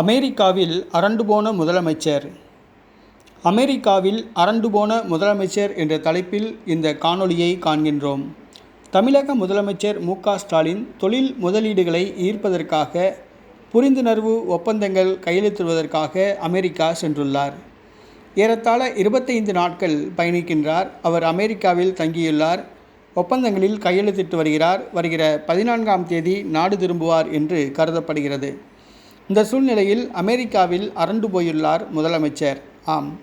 அமெரிக்காவில் அரண்டு போன முதலமைச்சர். அமெரிக்காவில் அரண்டு போன முதலமைச்சர் என்ற தலைப்பில் இந்த காணொளியை காண்கின்றோம். தமிழக முதலமைச்சர் மு. ஸ்டாலின் தொழில் முதலீடுகளை ஈர்ப்பதற்காக புரிந்துணர்வு ஒப்பந்தங்கள் கையெழுத்திடுவதற்காக அமெரிக்கா சென்றுள்ளார். ஏறத்தாழ இருபத்தைந்து நாட்கள் பயணிக்கின்றார். அவர் அமெரிக்காவில் தங்கியுள்ளார். ஒப்பந்தங்களில் கையெழுத்திட்டு வருகிறார். வருகிற பதினான்காம் தேதி நாடு திரும்புவார் என்று கருதப்படுகிறது. இந்த சூழ்நிலையில் அமெரிக்காவில் அரண்டு போயுள்ளார் முதலமைச்சர். ஆம்.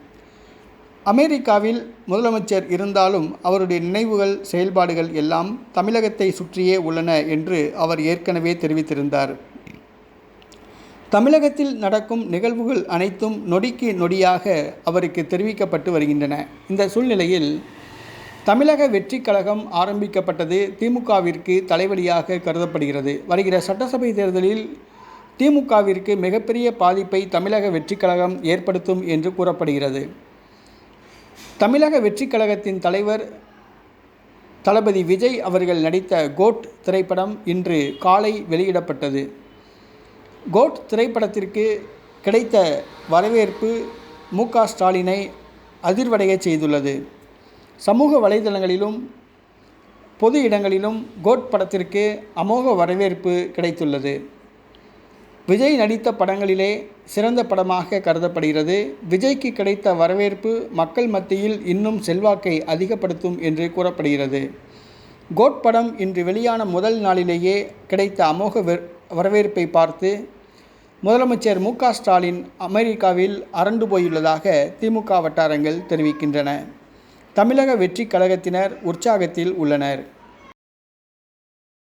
அமெரிக்காவில் முதலமைச்சர் இருந்தாலும் அவருடைய நினைவுகள் செயல்பாடுகள் எல்லாம் தமிழகத்தை சுற்றியே உள்ளன என்று அவர் ஏற்கனவே தெரிவித்திருந்தார். தமிழகத்தில் நடக்கும் நிகழ்வுகள் அனைத்தும் நொடிக்கு நொடியாக அவருக்கு தெரிவிக்கப்பட்டு வருகின்றன. இந்த சூழ்நிலையில் தமிழக வெற்றி கழகம் ஆரம்பிக்கப்பட்டது திமுகவிற்கு தலைவலியாக கருதப்படுகிறது. வருகிற சட்டசபை தேர்தலில் திமுகவிற்கு மிகப்பெரிய பாதிப்பை தமிழக வெற்றிக்கழகம் ஏற்படுத்தும் என்று கூறப்படுகிறது. தமிழக வெற்றி கழகத்தின் தலைவர் தளபதி விஜய் அவர்கள் நடித்த கோட் திரைப்படம் இன்று காலை வெளியிடப்பட்டது. கோட் திரைப்படத்திற்கு கிடைத்த வரவேற்பு மு க ஸ்டாலினை அதிர்வடைய செய்துள்ளது. சமூக வலைதளங்களிலும் பொது இடங்களிலும் கோட் படத்திற்கு அமோக வரவேற்பு கிடைத்துள்ளது. விஜய் நடித்த படங்களிலே சிறந்த படமாக கருதப்படுகிறது. விஜய்க்கு கிடைத்த வரவேற்பு மக்கள் மத்தியில் இன்னும் செல்வாக்கை அதிகப்படுத்தும் என்று கூறப்படுகிறது. கோட் படம் இன்று வெளியான முதல் நாளிலேயே கிடைத்த அமோக வரவேற்பை பார்த்து முதலமைச்சர் மு ஸ்டாலின் அமெரிக்காவில் அரண்டு போயுள்ளதாக திமுக வட்டாரங்கள் தெரிவிக்கின்றன. தமிழக வெற்றி கழகத்தினர் உற்சாகத்தில் உள்ளனர்.